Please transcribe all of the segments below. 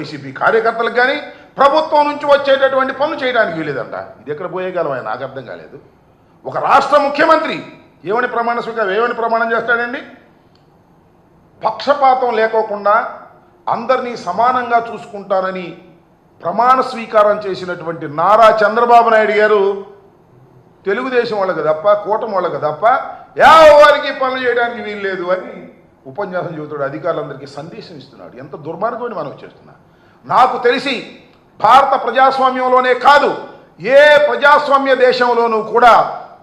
YCP కార్యకర్తలకు కానీ ప్రభుత్వం నుంచి వచ్చేటటువంటి పనులు చేయడానికి వీలేదంట. ఇది ఎక్కడ పోయేయగలమని నాకు అర్థం కాలేదు. ఒక రాష్ట్ర ముఖ్యమంత్రి ఏమని ప్రమాణ స్వీకారం ఏమని ప్రమాణం చేస్తాడండి? పక్షపాతం లేకోకుండా అందరినీ సమానంగా చూసుకుంటానని ప్రమాణ స్వీకారం చేసినటువంటి నారా చంద్రబాబు నాయుడు గారు తెలుగుదేశం వాళ్ళకి తప్ప కూటమి వాళ్ళకి తప్ప ఎవరికి పనులు చేయడానికి వీలు లేదు అని ఉపన్యాసం చెబుతాడు అధికారులందరికీ సందేశం ఇస్తున్నాడు. ఎంత దుర్మార్గమని మనం చేస్తున్నా. నాకు తెలిసి భారత ప్రజాస్వామ్యంలోనే కాదు ఏ ప్రజాస్వామ్య దేశంలోనూ కూడా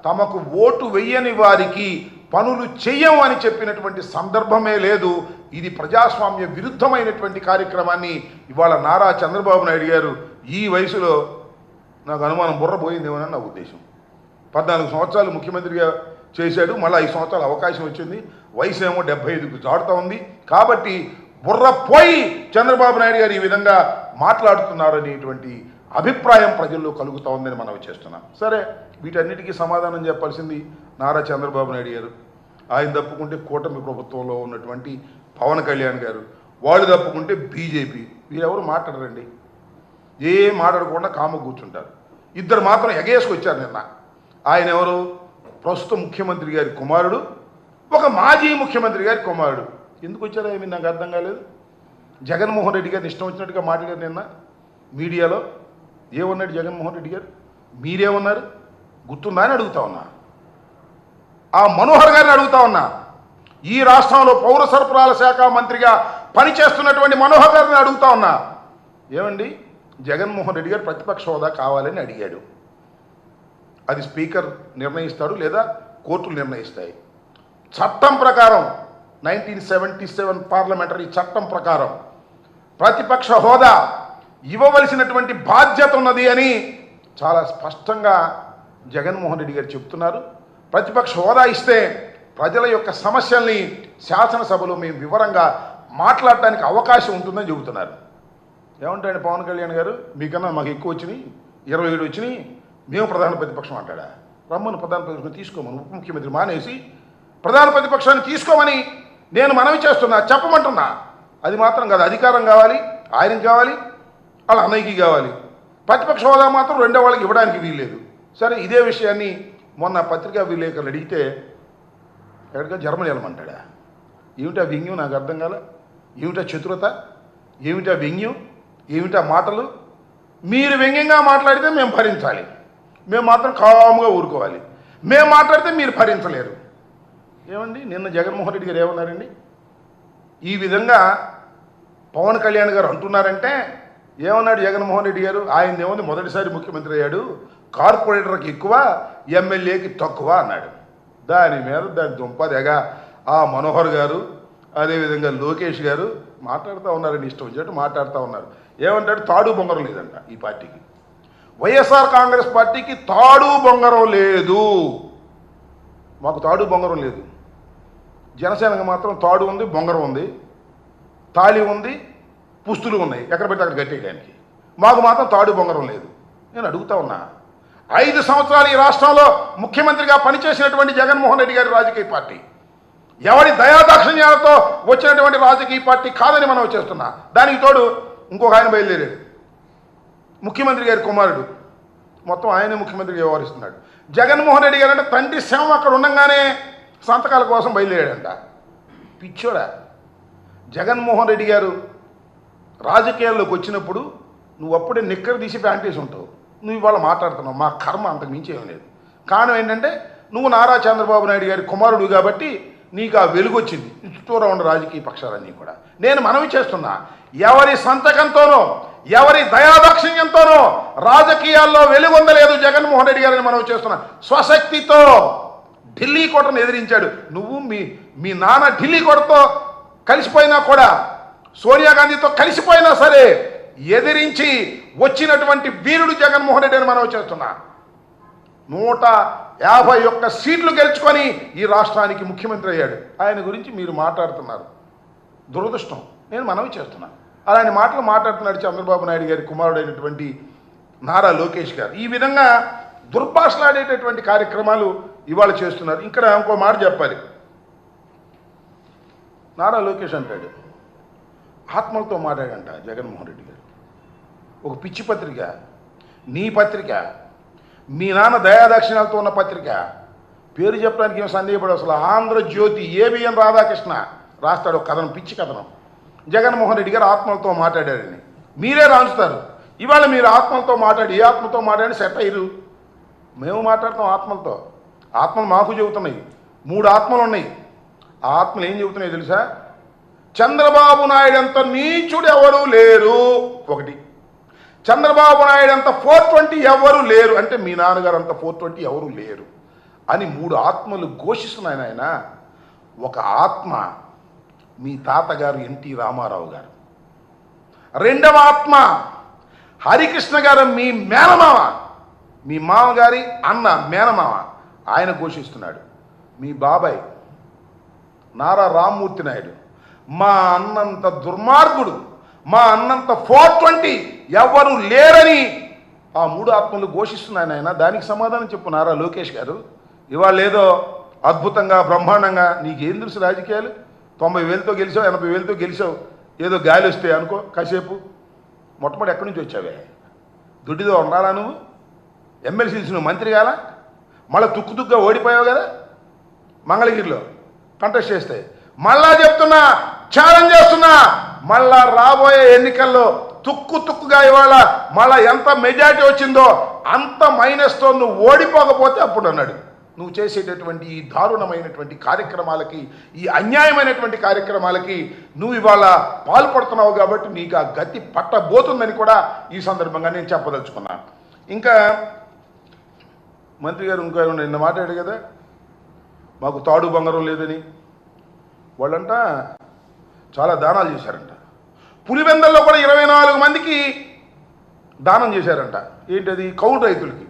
తమకు ఓటు వెయ్యని వారికి పనులు చెయ్యం అని చెప్పినటువంటి సందర్భమే లేదు. ఇది ప్రజాస్వామ్య విరుద్ధమైనటువంటి కార్యక్రమాన్ని ఇవాళ నారా చంద్రబాబు నాయుడు గారు ఈ వయసులో నాకు అనుమానం బుర్రపోయిందేమోనని నా ఉద్దేశం. పద్నాలుగు సంవత్సరాలు ముఖ్యమంత్రిగా చేశాడు మళ్ళీ ఐదు సంవత్సరాలు అవకాశం వచ్చింది. వయసు ఏమో డెబ్బై ఐదుకు జాడుతూ ఉంది. కాబట్టి బుర్ర పోయి చంద్రబాబు నాయుడు గారు ఈ విధంగా మాట్లాడుతున్నారు అనేటువంటి అభిప్రాయం ప్రజల్లో కలుగుతా ఉందని మనం చేస్తున్నాం. సరే వీటన్నిటికీ సమాధానం చెప్పాల్సింది నారా చంద్రబాబు నాయుడు గారు. ఆయన తప్పుకుంటే కూటమి ప్రభుత్వంలో ఉన్నటువంటి పవన్ కళ్యాణ్ గారు. వాళ్ళు తప్పుకుంటే బీజేపీ. వీరెవరు మాట్లాడరండి? ఏం మాట్లాడకుండా కామ కూర్చుంటారు. ఇద్దరు మాత్రం ఎగేసుకొచ్చారు నిన్న. ఆయన ఎవరు? ప్రస్తుత ముఖ్యమంత్రి గారి కుమారుడు ఒక మాజీ ముఖ్యమంత్రి గారి కుమారుడు. ఎందుకు వచ్చారో ఏమి నాకు అర్థం కాలేదు. జగన్మోహన్ రెడ్డి గారిని ఇష్టం వచ్చినట్టుగా మాట్లాడారు నిన్న మీడియాలో. ఏమన్నాడు జగన్మోహన్ రెడ్డి గారు? మీరేమన్నారు? గుర్తుందా అని అడుగుతా ఉన్నా. ఆ మనోహర్ గారిని అడుగుతా ఉన్నా. ఈ రాష్ట్రంలో పౌర సరఫరాల శాఖ మంత్రిగా పనిచేస్తున్నటువంటి మనోహర్ గారిని అడుగుతా ఉన్నా. ఏమండి? జగన్మోహన్ రెడ్డి గారు ప్రతిపక్ష హోదా కావాలని అడిగాడు. అది స్పీకర్ నిర్ణయిస్తాడు లేదా కోర్టులు నిర్ణయిస్తాయి. చట్టం ప్రకారం నైన్టీన్ సెవెంటీ సెవెన్ పార్లమెంటరీ చట్టం ప్రకారం ప్రతిపక్ష హోదా ఇవ్వవలసినటువంటి బాధ్యత ఉన్నది అని చాలా స్పష్టంగా జగన్మోహన్ రెడ్డి గారు చెప్తున్నారు. ప్రతిపక్ష హోదా ఇస్తే ప్రజల యొక్క సమస్యల్ని శాసనసభలో మేము వివరంగా మాట్లాడటానికి అవకాశం ఉంటుందని చెబుతున్నారు. ఏమంటాడు పవన్ కళ్యాణ్ గారు? మీకన్నా మాకు ఎక్కువ వచ్చినాయి ఇరవై ఏడు వచ్చినాయి. మేము ప్రధాన ప్రతిపక్షం అంటాడా? రమ్మను ప్రధాన ప్రతిపక్షం తీసుకోమని ఉప ముఖ్యమంత్రి మానేసి ప్రధాన ప్రతిపక్షాన్ని తీసుకోమని నేను మనవి చేస్తున్నా చెప్పమంటున్నా. అది మాత్రం కాదు అధికారం కావాలి ఆయనకి కావాలి వాళ్ళ అన్నయ్యకి కావాలి. ప్రతిపక్ష హోదా మాత్రం రెండో వాళ్ళకి ఇవ్వడానికి వీల్లేదు. సరే ఇదే విషయాన్ని మొన్న పత్రికా విలేకరులు అడిగితే ఎక్కడికో జర్మనీ వెళ్ళమంటాడా? ఏమిటా వ్యంగ్యం నాకు అర్థం కాల. ఏమిటా చతురత? ఏమిటా వ్యంగ్యం ఏమిటా మాటలు? మీరు వ్యంగ్యంగా మాట్లాడితే మేము భరించాలి. మేము మాత్రం కాముగా ఊరుకోవాలి. మేము మాట్లాడితే మీరు భరించలేరు. ఏమండి? నిన్న జగన్మోహన్ రెడ్డి గారు ఏమన్నారండి? ఈ విధంగా పవన్ కళ్యాణ్ గారు అంటున్నారంటే ఏమన్నాడు జగన్మోహన్ రెడ్డి గారు? ఆయన ఏముంది మొదటిసారి ముఖ్యమంత్రి అయ్యాడు కార్పొరేటర్కి ఎక్కువ ఎమ్మెల్యేకి తక్కువ అన్నాడు. దాని మీద దాని దుంపదెగ ఆ మనోహర్ గారు అదేవిధంగా లోకేష్ గారు మాట్లాడుతూ ఉన్నారండి ఇష్టం వచ్చినట్టు మాట్లాడుతూ ఉన్నారు. ఏమంటాడు? తాడు బొంగరం లేదంట ఈ పార్టీకి. వైఎస్ఆర్ కాంగ్రెస్ పార్టీకి తాడు బొంగరం లేదు. మాకు తాడు బొంగరం లేదు. జనసేనకు మాత్రం తాడు ఉంది బొంగరం ఉంది తాళి ఉంది పుస్తులు ఉన్నాయి. ఎక్కడ పెడితే అక్కడ కట్టేయడానికి. మాకు మాత్రం తాడు బొంగరం లేదు. నేను అడుగుతా ఉన్నా ఐదు సంవత్సరాలు ఈ రాష్ట్రంలో ముఖ్యమంత్రిగా పనిచేసినటువంటి జగన్మోహన్ రెడ్డి గారి రాజకీయ పార్టీ. ఎవరి దయాదాక్షిణ్యాలతో వచ్చినటువంటి రాజకీయ పార్టీ కాదని మనం చేస్తున్నా. దానికి తోడు ఇంకొక ఆయన బయలుదేరాడు. ముఖ్యమంత్రి గారి కుమారుడు. మొత్తం ఆయనే ముఖ్యమంత్రిగా వ్యవహరిస్తున్నాడు. జగన్మోహన్ రెడ్డి గారు అంటే తండ్రి శవం అక్కడ ఉండగానే సంతకాల కోసం బయలుదేరాడంట. పిచ్చోడా జగన్మోహన్ రెడ్డి గారు రాజకీయాల్లోకి వచ్చినప్పుడు నువ్వు అప్పుడే నిక్కర తీసి ప్యాంటేసి ఉంటావు. నువ్వు ఇవాళ మాట్లాడుతున్నావు మా కర్మ అంతకు మించి ఏం లేదు. కారణం ఏంటంటే నువ్వు నారా చంద్రబాబు నాయుడు గారి కుమారుడు కాబట్టి నీకు ఆ వెలుగు వచ్చింది చుట్టూరా ఉన్న రాజకీయ పక్షాలన్నీ కూడా. నేను మనవి చేస్తున్నా ఎవరి సంతకంతోనో ఎవరి దయాదాక్షిణ్యంతోనో రాజకీయాల్లో వెలుగొందలేదు జగన్మోహన్ రెడ్డి గారిని మనవి చేస్తున్నా. స్వశక్తితో ఢిల్లీ కోటను ఎదిరించాడు. నువ్వు మీ మీ నాన్న ఢిల్లీ కోటతో కలిసిపోయినా కూడా సోనియా గాంధీతో కలిసిపోయినా సరే ఎదిరించి వచ్చినటువంటి వీరుడు జగన్మోహన్ రెడ్డి అని మనం చేస్తున్నా. నూట యాభై ఒక్క సీట్లు గెలుచుకొని ఈ రాష్ట్రానికి ముఖ్యమంత్రి అయ్యాడు. ఆయన గురించి మీరు మాట్లాడుతున్నారు. దురదృష్టం. నేను మనవి చేస్తున్నాను అలాంటి మాటలు మాట్లాడుతున్నాడు చంద్రబాబు నాయుడు గారి కుమారుడైనటువంటి నారా లోకేష్ గారు. ఈ విధంగా దుర్భాషలాడేటటువంటి కార్యక్రమాలు ఇవాళ చేస్తున్నారు. ఇక్కడ ఇంకో మాట చెప్పాలి. నారా లోకేష్ అంటాడు. ఆత్మలతో మాట్లాడంట జగన్మోహన్ రెడ్డి గారు. ఒక పిచ్చి పత్రిక. నీ పత్రిక. మీ నాన్న దయాదక్షిణాలతో ఉన్న పత్రిక. పేరు చెప్పడానికి ఏం సందేహపడు అసలు. ఆంధ్రజ్యోతి ఏబిఎన్ రాధాకృష్ణ రాస్తాడు ఒక కథనం పిచ్చి కథనం. జగన్మోహన్ రెడ్డి గారు ఆత్మలతో మాట్లాడారని. మీరే రాంచుతారు. ఇవాళ మీరు ఆత్మలతో మాట్లాడి ఏ ఆత్మతో మాట్లాడి సెట్ అయ్యారు. మేము మాట్లాడతాం ఆత్మలతో. ఆత్మలు మాకు చెబుతున్నాయి. మూడు ఆత్మలు ఉన్నాయి. ఆ ఆత్మలు ఏం చెబుతున్నాయి తెలుసా? చంద్రబాబు నాయుడు అంత నీచుడు ఎవరు లేరు. ఒకటి. చంద్రబాబు నాయుడు అంత ఫోర్ ట్వంటీ ఎవరు లేరు. అంటే మీ నాన్నగారు అంత ఫోర్ ట్వంటీ ఎవరు లేరు. అని మూడు ఆత్మలు ఘోషిస్తున్నాయి ఆయన ఒక ఆత్మ మీ తాతగారు ఎన్టీ రామారావు గారు. రెండవ ఆత్మ హరికృష్ణ గారు మీ మేనమావ మీ మామగారి అన్న మేనమావ ఆయన ఘోషిస్తున్నాడు. మీ బాబాయ్ నారా రామ్మూర్తి నాయుడు మా అన్నంత దుర్మార్గుడు మా అన్నంత ఫోర్ ట్వంటీ ఎవరు లేరని ఆ మూడు ఆత్మలు ఘోషిస్తున్నాయి ఆయన దానికి సమాధానం చెప్పు నారా లోకేష్ గారు. ఇవాళ ఏదో అద్భుతంగా బ్రహ్మాండంగా నీకేం తెలుసు రాజకీయాలు? తొంభై వేలతో గెలిచావు ఎనభై వేలతో గెలిచావు ఏదో గాలి వస్తే అనుకో కాసేపు మొట్టమొదటి ఎక్కడి నుంచి వచ్చావే? దుడ్డిదో ఉండాలా నువ్వు? ఎమ్మెల్సీ నువ్వు మంత్రి కాలా? మళ్ళీ తుక్కు తుక్కుగా ఓడిపోయావు కదా? మంగళగిరిలో కంటెస్ట్ చేస్తే. మళ్ళా చెప్తున్నా ఛాలెంజ్ చేస్తున్నా. మళ్ళా రాబోయే ఎన్నికల్లో తుక్కు తుక్కుగా ఇవాళ మళ్ళా ఎంత మెజారిటీ వచ్చిందో అంత మైనస్తో నువ్వు ఓడిపోకపోతే అప్పుడు అన్నాడు. నువ్వు చేసేటటువంటి ఈ దారుణమైనటువంటి కార్యక్రమాలకి ఈ అన్యాయమైనటువంటి కార్యక్రమాలకి నువ్వు ఇవాళ పాల్పడుతున్నావు కాబట్టి నీకు ఆ గతి పట్టబోతుందని కూడా ఈ సందర్భంగా నేను చెప్పదలుచుకున్నాను ఇంకా మంత్రి గారు ఇంకో నిన్న మాట్లాడాడు కదా మాకు తాడు బంగారం లేదని. వాళ్ళంట చాలా దానాలు చేశారంట. పులివెందల్లో కూడా ఇరవై నాలుగు మందికి దానం చేశారంట. ఏంటది? కౌలు రైతులకి.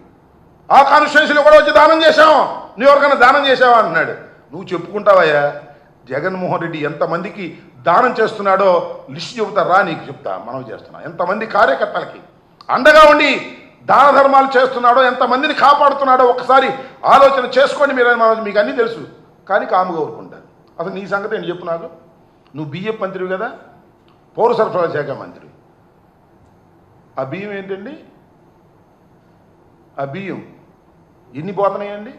ఆ కాన్స్టిట్యున్సీలో కూడా వచ్చి దానం చేశాం. నువ్వు ఎవరికైనా దానం చేశావా అంటున్నాడు. నువ్వు చెప్పుకుంటావయ్యా జగన్మోహన్ రెడ్డి ఎంతమందికి దానం చేస్తున్నాడో లిస్ట్ చెబుతా రా నీకు చెప్తా మనం చేస్తున్నా. ఎంతమంది కార్యకర్తలకి. అండగా ఉండి దాన ధర్మాలు చేస్తున్నాడో ఎంతమందిని కాపాడుతున్నాడో ఒకసారి ఆలోచన చేసుకోండి మీరు మీకు అన్నీ తెలుసు. కానీ కాము కోరుకుంటారు అసలు నీ సంగతి నేను చెప్పు నాకు? నువ్వు బియ్యం మంత్రివి కదా? పౌర సరఫరా శాఖ మంత్రి. ఆ బియ్యం ఏంటండి? ఆ బియ్యం ఎన్ని పోతున్నాయండి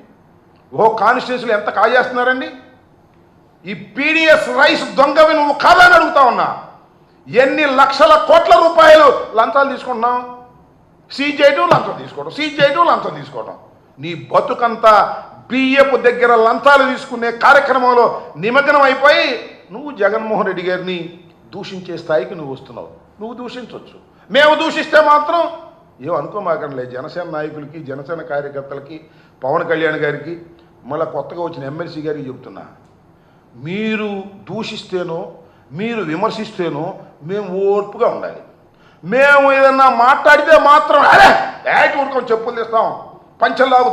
ఓ కాన్స్టిట్యూన్సీలు ఎంత కాజేస్తున్నారండి? ఈ పీడిఎస్ రైస్ దొంగవి నువ్వు కాదని అడుగుతా ఉన్నా. ఎన్ని లక్షల కోట్ల రూపాయలు లంచాలు తీసుకుంటున్నావు? సీజ్ చేయటం లంచం తీసుకోవడం సీజ్ చేయటం లంచం తీసుకోవడం. నీ బతుకంతా బియ్యపు దగ్గర లంచాలు తీసుకునే కార్యక్రమంలో నిమగ్నం అయిపోయి నువ్వు జగన్మోహన్ రెడ్డి గారిని దూషించే స్థాయికి నువ్వు వస్తున్నావు. నువ్వు దూషించవచ్చు మేము దూషిస్తే మాత్రం ఏం అనుకోమాకండి జనసేన నాయకులకి జనసేన కార్యకర్తలకి పవన్ కళ్యాణ్ గారికి మళ్ళీ కొత్తగా వచ్చిన ఎమ్మెల్సీ గారికి చెప్తున్నా. మీరు దూషిస్తేనో మీరు విమర్శిస్తేనో మేము ఓర్పుగా ఉండాలి. మేము ఏదన్నా మాట్లాడితే మాత్రం అరే ఏటి ఊరుకొని చెప్పులు తీస్తాం. పంచల్లాగుతాం